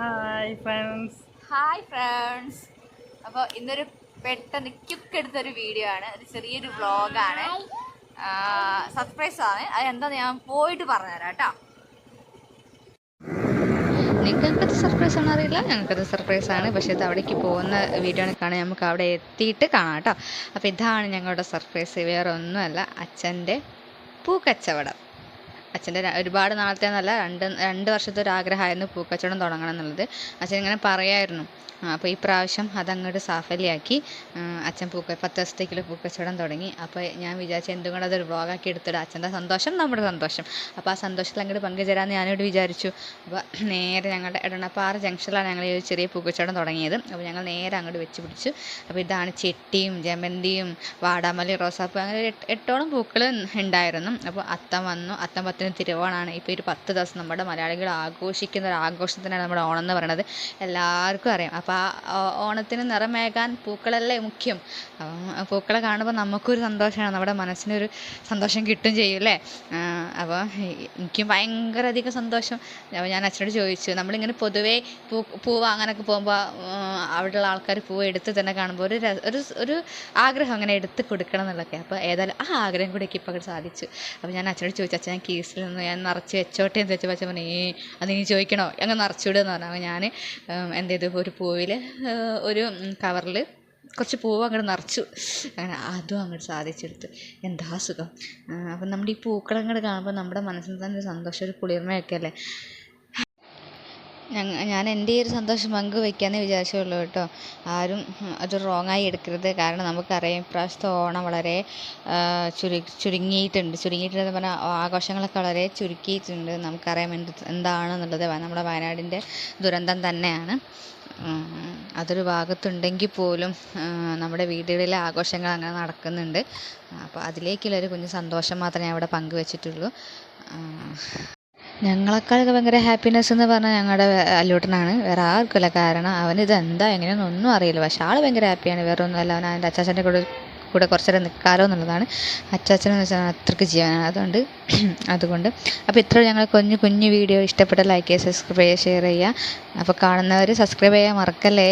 Hi friends hi friends അപ്പോൾ ഇന്നൊരു പെട്ടെന്ന് ക്യുക്ക് എടുത്തൊരു വീഡിയോ ആണ്. ഒരു ചെറിയൊരു വ്ളോഗാണ് സർപ്രൈസ് ആണ്. അത് എന്താന്ന് ഞാൻ പോയിട്ട് പറഞ്ഞുതരാം കേട്ടോ. നിങ്ങൾക്കത് സർപ്രൈസ് ആണോ അറിയില്ല. ഞങ്ങൾക്കത് സർപ്രൈസ് ആണ്. പക്ഷേ ഇത് അവിടേക്ക് പോകുന്ന വീഡിയോ ആണ് കാണാൻ നമുക്ക് അവിടെ എത്തിയിട്ട് കാണാം കേട്ടോ. അപ്പോൾ ഇതാണ് ഞങ്ങളുടെ സർപ്രൈസ് വേറെ ഒന്നുമല്ല അച്ഛന്റെ പൂക്കച്ചവടം അച്ഛന്റെ ഒരുപാട് നാളത്തെ എന്നല്ല രണ്ട് രണ്ട് വർഷത്തെ ഒരു ആഗ്രഹമായിരുന്നു പൂക്കച്ചവടം തുടങ്ങണം എന്നുള്ളത്. അച്ഛൻ ഇങ്ങനെ പറയായിരുന്നു അപ്പോൾ ഈ പ്രാവശ്യം അതങ്ങോട്ട് സാഫല്യമാക്കി അച്ഛൻ പൂക്ക പത്ത് ദിവസത്തേക്കുള്ള പൂക്കച്ചവടം തുടങ്ങി. അപ്പോൾ ഞാൻ വിചാരിച്ചു എന്തുകൊണ്ട് അതൊരു വ്ളോഗാക്കി എടുത്തിടാം. അച്ഛന്റെ സന്തോഷം നമ്മുടെ സന്തോഷം. അപ്പോൾ ആ സന്തോഷത്തിൽ അങ്ങോട്ട് പങ്കുചേരാമെന്ന് ഞാനോട് വിചാരിച്ചു. അപ്പോൾ നേരെ ഞങ്ങളുടെ എടണപ്പാറ ജംഗ്ഷനിലാണ് ഞങ്ങൾ ഈ ചെറിയ പൂക്കച്ചവടം തുടങ്ങിയത്. അപ്പോൾ ഞങ്ങൾ നേരെ അങ്ങോട്ട് വെച്ച് പിടിച്ചു. അപ്പോൾ ഇതാണ് ചെട്ടിയും ജമന്തിയും വാടാമല്ലി റോസാപ്പൂ അങ്ങനെ എട്ടോളം പൂക്കൾ ഉണ്ടായിരുന്നു. അപ്പോൾ അത്തം വന്നു. അത്തം പത്തിന് തിരുവോണമാണ് ഇപ്പോൾ ഒരു പത്ത് ദിവസം നമ്മുടെ മലയാളികൾ ആഘോഷിക്കുന്ന ഒരു ആഘോഷത്തിനാണ് നമ്മുടെ ഓണം എന്ന് പറയുന്നത്. എല്ലാവർക്കും അറിയാം. അപ്പോൾ ആ ഓണത്തിന് നിറമേകാൻ പൂക്കളല്ലേ മുഖ്യം? പൂക്കളെ കാണുമ്പോൾ നമുക്കൊരു സന്തോഷമാണ്. നമ്മുടെ മനസ്സിനൊരു സന്തോഷം കിട്ടും ചെയ്യും അല്ലേ? അപ്പോൾ എനിക്കും ഭയങ്കര അധികം സന്തോഷം ഞാൻ അച്ഛനോട് ചോദിച്ചു നമ്മളിങ്ങനെ പൊതുവേ പൂ പൂ വാങ്ങാനൊക്കെ പോകുമ്പോൾ അവിടെയുള്ള ആൾക്കാർ പൂ എടുത്ത് തന്നെ കാണുമ്പോൾ ഒരു ഒരു ഒരു ആഗ്രഹം അങ്ങനെ എടുത്ത് കൊടുക്കണം എന്നുള്ളതൊക്കെ. അപ്പോൾ ഏതായാലും ആ ആഗ്രഹം കൂടെ എനിക്ക് ഇപ്പോൾ സാധിച്ചു. അപ്പോൾ ഞാൻ അച്ഛനോട് ചോദിച്ചു അച്ഛൻ ഞാൻ കീസിൽ നിന്ന് ഞാൻ നിറച്ച് വെച്ചോട്ടെ എന്ന് വെച്ചപ്പോൾ പറഞ്ഞു ഏ അത് നീ ചോദിക്കണോ? അങ്ങ് നിറച്ചുവിടുന്ന് പറഞ്ഞു. അപ്പോൾ ഞാൻ എന്ത് ചെയ്തു? ഒരു പൂവിൽ ഒരു കവറിൽ കുറച്ച് പൂവ് അങ്ങോട്ട് നിറച്ചു. അങ്ങനെ അതും അങ്ങോട്ട് സാധിച്ചെടുത്ത്. എന്താ സുഖം. അപ്പം നമ്മുടെ ഈ പൂക്കളങ്ങോട്ട് കാണുമ്പോൾ നമ്മുടെ മനസ്സിന് തന്നെ ഒരു സന്തോഷം ഒരു കുളിർമയൊക്കെ അല്ലേ? ഞാൻ എന്റെ ഈ ഒരു സന്തോഷം പങ്കുവയ്ക്കാമെന്നേ വിചാരിച്ചുള്ളൂ കേട്ടോ. ആരും അത് റോങ്ങായി എടുക്കരുത്. കാരണം നമുക്കറിയാം ഇപ്രാവശ്യത്തെ ഓണം വളരെ ചുരു ചുരുങ്ങിയിട്ടുണ്ട്. ചുരുങ്ങിയിട്ടുണ്ട് പറഞ്ഞാൽ ആഘോഷങ്ങളൊക്കെ വളരെ ചുരുക്കിയിട്ടുണ്ട്. നമുക്കറിയാം എന്ത് എന്താണെന്നുള്ളത്. നമ്മുടെ വയനാടിന്റെ ദുരന്തം തന്നെയാണ്. അതൊരു ഭാഗത്തുണ്ടെങ്കിൽ പോലും നമ്മുടെ വീടുകളിലെ ആഘോഷങ്ങൾ അങ്ങനെ നടക്കുന്നുണ്ട്. അപ്പോൾ അതിലേക്കുള്ള ഒരു കുഞ്ഞു സന്തോഷം മാത്രമേ ഞാൻ ഇവിടെ പങ്കുവച്ചിട്ടുള്ളൂ ഞങ്ങളെക്കാളൊക്കെ ഭയങ്കര ഹാപ്പിനെസ് എന്ന് പറഞ്ഞാൽ ഞങ്ങളുടെ അല്ലൂട്ടനാണ്. വേറെ ആർക്കുമില്ല. കാരണം അവന് ഇത് എന്താ എങ്ങനെയൊന്നും ഒന്നും അറിയില്ല. പക്ഷെ ആൾ ഭയങ്കര ഹാപ്പിയാണ് വേറെ ഒന്നുമല്ല അവൻ അവന്റെ അച്ചാച്ചന്റെ കൂടെ കൂടെ കുറച്ച് നേരം നിൽക്കാലോ എന്നുള്ളതാണ്. അച്ചാച്ചനെന്ന് വെച്ചാൽ അത്രയ്ക്ക് ജീവനാണ്. അതുകൊണ്ട് അതുകൊണ്ട് അപ്പോൾ ഇത്ര ഞങ്ങൾ കുഞ്ഞു കുഞ്ഞു വീഡിയോ. ഇഷ്ടപ്പെട്ട ലൈക്ക് ചെയ്യുക സബ്സ്ക്രൈബ് ചെയ്യുക ഷെയർ ചെയ്യുക. അപ്പോൾ കാണുന്നവർ സബ്സ്ക്രൈബ് ചെയ്യാൻ മറക്കല്ലേ?